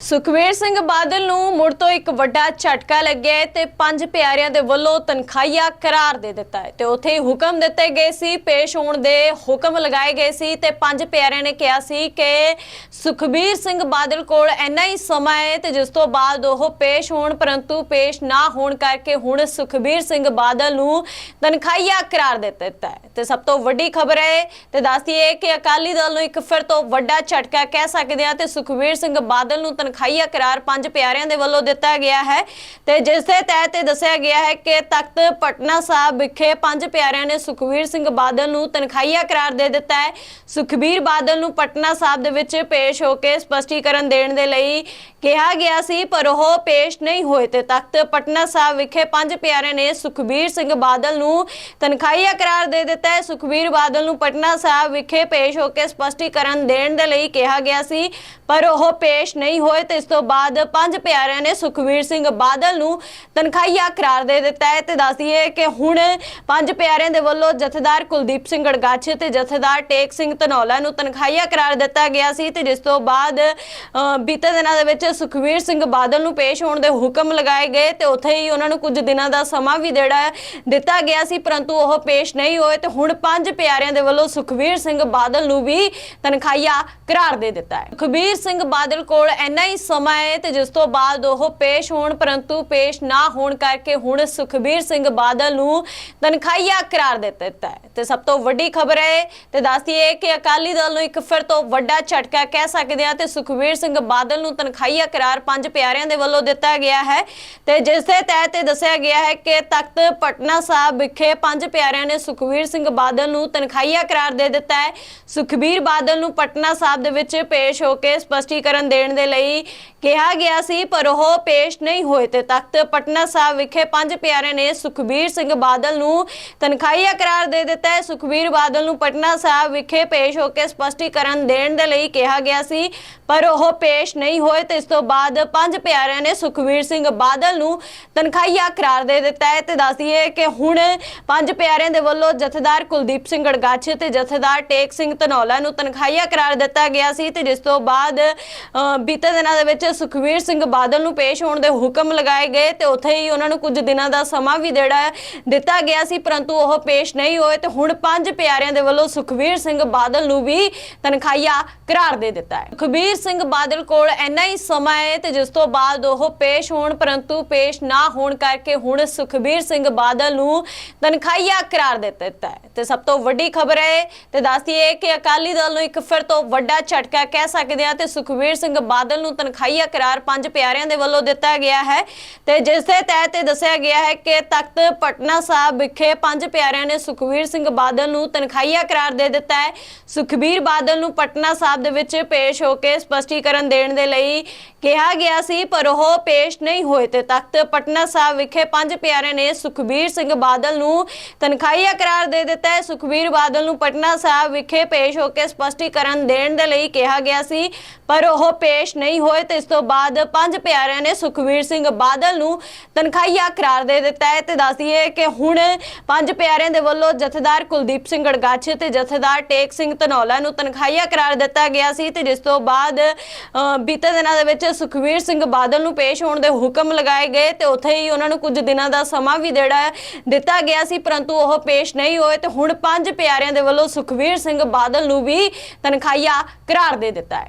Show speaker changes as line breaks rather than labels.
ਸੁਖਵੀਰ ਸਿੰਘ ਬਾਦਲ ਨੂੰ ਮੁੜ ਤੋਂ ਇੱਕ ਵੱਡਾ ਝਟਕਾ ਲੱਗਿਆ ਤੇ ਪੰਜ ਪਿਆਰਿਆਂ ਦੇ ਵੱਲੋਂ ਤਨਖਾਹੀਆ ਕਰਾਰ ਦੇ ਦਿੱਤਾ ਹੈ ਤੇ ਉੱਥੇ ਹੁਕਮ ਦਿੱਤੇ ਗਏ ਸੀ, ਪੇਸ਼ ਹੋਣ ਦੇ ਹੁਕਮ ਲਗਾਏ ਗਏ ਸੀ ਤੇ ਪੰਜ ਪਿਆਰਿਆਂ ਨੇ ਕਿਹਾ ਸੀ ਕਿ ਸੁਖਬੀਰ ਸਿੰਘ ਬਾਦਲ ਕੋਲ ਇੰਨਾ ਹੀ ਸਮਾਂ ਹੈ ਤੇ ਜਿਸ ਤੋਂ ਬਾਅਦ ਉਹ ਪੇਸ਼ ਹੋਣ, ਪਰੰਤੂ ਪੇਸ਼ ਨਾ ਹੋਣ ਕਰਕੇ ਹੁਣ ਸੁਖਬੀਰ ਸਿੰਘ ਬਾਦਲ ਨੂੰ ਤਨਖਾਹੀਆ ਕਰਾਰ ਦੇ ਦਿੱਤਾ ਹੈ। ਤੇ ਸਭ ਤੋਂ ਵੱਡੀ ਖਬਰ ਹੈ ਤੇ ਦੱਸਦੀ ਹੈ ਕਿ ਅਕਾਲੀ ਦਲ ਨੂੰ ਇੱਕ ਫਿਰ ਤੋਂ ਵੱਡਾ ਝਟਕਾ ਕਹਿ ਸਕਦੇ ਹਾਂ ਤੇ ਸੁਖਬੀਰ ਸਿੰਘ ਬਾਦਲ ਨੂੰ ਤਨਖਾਹੀਆ ਕਰਾਰ ਪੰਜ ਪਿਆਰਿਆਂ ਦੇ ਵੱਲੋਂ ਦਿੱਤਾ ਗਿਆ ਹੈ ਤੇ ਜਿਸ ਦੇ ਤਹਿਤ ਇਹ ਦੱਸਿਆ ਗਿਆ ਹੈ ਕਿ ਤਖਤ ਪਟਨਾ ਸਾਹਿਬ ਵਿਖੇ ਪੰਜ ਪਿਆਰਿਆਂ ਨੇ ਸੁਖਬੀਰ ਸਿੰਘ ਬਾਦਲ ਨੂੰ ਤਨਖਾਹੀਆ ਕਰਾਰ ਦੇ ਦਿੱਤਾ ਹੈ। ਸੁਖਬੀਰ ਬਾਦਲ ਨੂੰ ਪਟਨਾ ਸਾਹਿਬ ਦੇ ਵਿੱਚ ਪੇਸ਼ ਹੋ ਕੇ ਸਪਸ਼ਟੀਕਰਨ ਦੇਣ ਦੇ ਲਈ ਕਿਹਾ ਗਿਆ ਸੀ, ਪਰ ਉਹ ਪੇਸ਼ ਨਹੀਂ ਹੋਏ ਤੇ ਤਖਤ ਪਟਨਾ ਸਾਹਿਬ ਵਿਖੇ ਪੰਜ ਪਿਆਰਿਆਂ ਨੇ ਸੁਖਬੀਰ ਸਿੰਘ ਬਾਦਲ ਨੂੰ ਤਨਖਾਹੀਆ ਕਰਾਰ ਦੇ ਦਿੱਤਾ ਹੈ। ਸੁਖਬੀਰ ਬਾਦਲ ਨੂੰ ਪਟਨਾ ਸਾਹਿਬ ਵਿਖੇ ਪੇਸ਼ ਹੋ ਕੇ ਸਪਸ਼ਟੀਕਰਨ ਦੇਣ ਦੇ ਲਈ ਕਿਹਾ ਗਿਆ ਸੀ, ਪਰ ਉਹ ਪੇਸ਼ ਨਹੀਂ ਹੋਏ ਤੇ ਇਸ ਤੋਂ ਬਾਅਦ ਪੰਜ ਪਿਆਰਿਆਂ ਨੇ ਸੁਖਬੀਰ ਸਿੰਘ ਬਾਦਲ ਨੂੰ ਤਨਖਾਹੀਆ ਕਰਾਰ ਦੇ ਦਿੱਤਾ ਹੈ ਤੇ ਦੱਸਦੀਏ ਕਿ ਹੁਣ ਪੰਜ ਪਿਆਰਿਆਂ ਦੇ ਵੱਲੋਂ ਜਥੇਦਾਰ ਕੁਲਦੀਪ ਸਿੰਘ ਗੜਗਾਛ ਤੇ ਜਥੇਦਾਰ ਟੇਕ ਸਿੰਘ ਧਨੌਲਾ ਨੂੰ ਤਨਖਾਹੀਆ ਕਰਾਰ ਦਿੱਤਾ ਗਿਆ ਸੀ ਤੇ ਜਿਸ ਤੋਂ ਬਾਅਦ ਬੀਤੇ ਦਿਨਾਂ ਦੇ ਵਿੱਚ ਸੁਖਬੀਰ ਸਿੰਘ ਬਾਦਲ ਨੂੰ ਪੇਸ਼ ਹੋਣ ਦੇ ਹੁਕਮ ਲਗਾਏ ਗਏ ਤੇ ਉੱਥੇ ਹੀ ਉਹਨਾਂ ਨੂੰ ਕੁਝ ਦਿਨਾਂ ਦਾ ਸਮਾਂ ਵੀ ਜਿਹੜਾ ਦਿੱਤਾ ਗਿਆ ਸੀ, ਪਰੰਤੂ ਉਹ ਪੇਸ਼ ਨਹੀਂ ਹੋਏ ਤੇ ਹੁਣ ਪੰਜ ਪਿਆਰਿਆਂ ਦੇ ਵੱਲੋਂ ਸੁਖਬੀਰ ਸਿੰਘ ਬਾਦਲ ਨੂੰ ਵੀ ਤਨਖਾਹੀਆ ਕਰਾਰ ਦੇ ਦਿੱਤਾ ਹੈ। ਸੁਖਬੀਰ ਸਿੰਘ ਬਾਦਲ ਕੋਲ ਇੰਨਾ ਹੀ ਸਮਾਂ ਤੇ ਜਿਸ ਤੋਂ ਬਾਅਦ ਉਹ ਪੇਸ਼ ਹੋਣ, ਪਰੰਤੂ ਪੇਸ਼ ਨਾ ਹੋਣ ਕਰਕੇ ਹੁਣ ਸੁਖਬੀਰ ਸਿੰਘ ਬਾਦਲ ਨੂੰ ਤਨਖਾਹੀਆ ਕਰਾਰ ਦੇ ਦਿੱਤਾ ਹੈ। ਤੇ ਸਭ ਤੋਂ ਵੱਡੀ ਖਬਰ ਹੈ ਤੇ ਦੱਸਦੀ ਹੈ ਕਿ ਅਕਾਲੀ ਦਲ ਨੂੰ ਇੱਕ ਫਿਰ ਤੋਂ ਵੱਡਾ ਝਟਕਾ ਕਹਿ ਸਕਦੇ ਹਾਂ ਤੇ ਸੁਖਬੀਰ ਸਿੰਘ ਬਾਦਲ ਨੂੰ ਤਨਖਾਹੀਆ ਕਰਾਰ ਪੰਜ ਪਿਆਰਿਆਂ ਦੇ ਵੱਲੋਂ ਦਿੱਤਾ ਗਿਆ ਹੈ। ਤੇ ਜਿਸ ਦੇ ਤਹਿਤ ਇਹ ਦੱਸਿਆ ਗਿਆ ਹੈ ਕਿ ਤਖਤ ਪਟਨਾ ਸਾਹਿਬ ਵਿਖੇ ਪੰਜ ਪਿਆਰਿਆਂ ਨੇ ਸੁਖਬੀਰ ਸਿੰਘ ਬਾਦਲ ਨੂੰ ਤਨਖਾਹੀਆ ਕਰਾਰ ਦੇ ਦਿੱਤਾ ਹੈ। ਸੁਖਬੀਰ ਬਾਦਲ ਨੂੰ ਪਟਨਾ ਸਾਹਿਬ ਦੇ ਵਿੱਚ ਪੇਸ਼ ਹੋ ਕੇ ਸਪਸ਼ਟੀਕਰਨ ਦੇਣ ਦੇ ਲਈ ਕਿਹਾ ਗਿਆ ਸੀ ਪਰ ਉਹ ਪੇਸ਼ ਨਹੀਂ ਹੋਏ ਤੇ ਤਖਤ ਪਟਨਾ ਸਾਹਿਬ ਵਿਖੇ ਪੰਜ ਪਿਆਰਿਆਂ ਨੇ ਸੁਖਬੀਰ ਸਿੰਘ ਬਾਦਲ ਨੂੰ ਤਨਖਾਹੀਆ ਕਰਾਰ ਦੇ ਦਿੱਤਾ ਹੈ। ਸੁਖਬੀਰ ਬਾਦਲ ਨੂੰ ਪਟਨਾ ਸਾਹਿਬ ਵਿਖੇ ਪੇਸ਼ ਹੋ ਕੇ ਸਪਸ਼ਟੀਕਰਨ ਦੇਣ ਦੇ ਲਈ ਕਿਹਾ ਗਿਆ ਸੀ ਪਰ ਉਹ ਪੇਸ਼ ਨਹੀਂ ਹੋਏ ਤੇ ਇਸ ਤੋਂ ਬਾਅਦ ਪੰਜ ਪਿਆਰਿਆਂ ਨੇ ਸੁਖਬੀਰ ਸਿੰਘ ਬਾਦਲ ਨੂੰ ਤਨਖਾਹੀਆ ਕਰਾਰ ਦੇ ਦਿੱਤਾ ਹੈ। ਤੇ ਦੱਸਦੀਏ ਕਿ ਹੁਣ ਪੰਜ ਪਿਆਰਿਆਂ ਦੇ ਵੱਲੋਂ ਜਥੇਦਾਰ ਕੁਲਦੀਪ ਸਿੰਘ ਗੜਗਾਛ ਤੇ ਜਥੇਦਾਰ ਟੇਕ ਸਿੰਘ ਧਨੌਲਾ ਨੂੰ ਤਨਖਾਹੀਆ ਕਰਾਰ ਦਿੱਤਾ ਗਿਆ ਸੀ ਤੇ ਜਿਸ ਤੋਂ ਬਾਅਦ ਅ, ਬੀਤੇ ਦਿਨ ਦੇ ਵਿੱਚ ਸੁਖਬੀਰ ਸਿੰਘ ਬਾਦਲ ਨੂੰ ਪੇਸ਼ ਹੋਣ ਦੇ ਹੁਕਮ ਲਗਾਏ ਗਏ ਤੇ ਉੱਥੇ ਹੀ ਉਹਨਾਂ ਨੂੰ ਕੁਝ ਦਿਨਾਂ ਦਾ ਸਮਾਂ ਵੀ ਦੇੜਾ ਦਿੱਤਾ ਗਿਆ ਸੀ, ਪਰੰਤੂ ਉਹ ਪੇਸ਼ ਨਹੀਂ ਹੋਏ ਤੇ ਹੁਣ ਪੰਜ ਪਿਆਰਿਆਂ ਦੇ ਵੱਲੋਂ ਸੁਖਬੀਰ ਸਿੰਘ ਬਾਦਲ ਨੂੰ ਵੀ ਤਨਖਾਹੀਆ ਕਰਾਰ ਦੇ ਦਿੱਤਾ ਹੈ। ਸੁਖਬੀਰ ਸਿੰਘ ਬਾਦਲ ਕੋਲ ਇੰਨਾ ਹੀ ਸਮਾਂ ਹੈ ਤੇ ਜਿਸ ਤੋਂ ਬਾਅਦ ਉਹ ਪੇਸ਼ ਹੋਣ, ਪਰੰਤੂ ਪੇਸ਼ ਨਾ ਹੋਣ ਕਰਕੇ ਹੁਣ ਸੁਖਬੀਰ ਸਿੰਘ ਬਾਦਲ ਨੂੰ ਤਨਖਾਹੀਆ ਕਰਾਰ ਦੇ ਦਿੱਤਾ ਹੈ। ਤੇ ਸਭ ਤੋਂ ਵੱਡੀ ਖਬਰ ਹੈ ਤੇ ਦੱਸਦੀ ਹੈ ਕਿ ਅਕਾਲੀ ਦਲ ਨੂੰ ਇੱਕ ਫਿਰ ਤੋਂ ਵੱਡਾ ਝਟਕਾ ਕਹਿ ਸਕਦੇ ਹਾਂ ਤੇ ਸੁਖਬੀਰ ਸਿੰਘ ਬਾਦਲ ਨੂੰ ਤਨਖਾਹੀਆ ਕਰਾਰ ਪੰਜ ਪਿਆਰਿਆਂ ਦੇ ਵੱਲੋਂ ਦਿੱਤਾ ਗਿਆ ਹੈ ਤੇ ਜਿਸ ਦੇ ਤਹਿਤ ਦੱਸਿਆ ਗਿਆ ਹੈ ਕਿ ਤਖਤ ਪਟਨਾ ਸਾਹਿਬ ਵਿਖੇ ਪੰਜ ਪਿਆਰਿਆਂ ਨੇ ਸੁਖਬੀਰ ਸਿੰਘ ਬਾਦਲ ਨੂੰ ਤਨਖਾਹੀਆ ਕਰਾਰ ਦੇ ਦਿੱਤਾ ਹੈ। ਸੁਖਬੀਰ ਬਾਦਲ ਨੂੰ ਪਟਨਾ ਸਾਹਿਬ ਦੇ ਵਿੱਚ ਪੇਸ਼ ਹੋ ਕੇ ਸਪਸ਼ਟੀਕਰਨ ਦੇਣ ਦੇ ਲਈ ਕਿਹਾ ਗਿਆ ਸੀ, ਪਰ ਉਹ ਪੇਸ਼ ਨਹੀਂ ਹੋਏ ਤੇ ਤਖਤ ਪਟਨਾ ਸਾਹਿਬ ਵਿਖੇ ਪੰਜ ਪਿਆਰਿਆਂ ਨੇ ਸੁਖਬੀਰ ਸਿੰਘ ਬਾਦਲ ਨੂੰ ਤਨਖਾਹੀਆ ਕਰਾਰ ਦੇ ਦਿੱਤਾ ਹੈ। ਸੁਖਬੀਰ ਬਾਦਲ ਨੂੰ ਪਟਨਾ ਸਾਹਿਬ ਵਿਖੇ ਪੇਸ਼ ਹੋ ਕੇ ਸਪਸ਼ਟੀਕਰਨ ਦੇਣ ਦੇ ਲਈ ਕਿਹਾ ਗਿਆ ਸੀ, ਪਰ ਉਹ ਪੇਸ਼ ਨਹੀਂ ਹੋਏ ਤੇ ਇਸ ਤੋਂ ਬਾਅਦ ਪੰਜ ਪਿਆਰਿਆਂ ਨੇ ਸੁਖਬੀਰ ਸਿੰਘ ਬਾਦਲ ਨੂੰ ਤਨਖਾਹੀਆ ਕਰਾਰ ਦੇ ਦਿੱਤਾ ਹੈ ਤੇ ਦੱਸਦੀਏ ਕਿ ਹੁਣ ਪੰਜ ਪਿਆਰਿਆਂ ਦੇ ਵੱਲੋਂ ਜਥੇਦਾਰ ਕੁਲਦੀਪ ਸਿੰਘ ਗੜਗਾਛ ਤੇ ਜਥੇਦਾਰ ਟੇਕ ਸਿੰਘ ਧਨੌਲਾ ਨੂੰ ਤਨਖਾਹੀਆ ਕਰਾਰ ਦਿੱਤਾ ਗਿਆ ਸੀ ਤੇ ਜਿਸ ਤੋਂ ਬਾਅਦ ਬੀਤੇ ਦਿਨਾਂ ਦੇ ਵਿੱਚ ਸੁਖਬੀਰ ਸਿੰਘ ਬਾਦਲ ਨੂੰ ਪੇਸ਼ ਹੋਣ ਦੇ ਹੁਕਮ ਲਗਾਏ ਗਏ ਤੇ ਉੱਥੇ ਹੀ ਉਹਨਾਂ ਨੂੰ ਕੁਝ ਦਿਨਾਂ ਦਾ ਸਮਾਂ ਵੀ ਦੇੜਾ, ਦਿੱਤਾ ਗਿਆ ਸੀ ਪਰੰਤੂ ਉਹ ਪੇਸ਼ ਨਹੀਂ ਹੋਏ ਤੇ ਹੁਣ ਪੰਜ ਪਿਆਰਿਆਂ ਦੇ ਵੱਲੋਂ ਸੁਖਬੀਰ ਸਿੰਘ ਬਾਦਲ ਨੂੰ ਵੀ ਤਨਖਾਹੀਆ ਕਰਾਰ ਦੇ ਦਿੱਤਾ ਹੈ।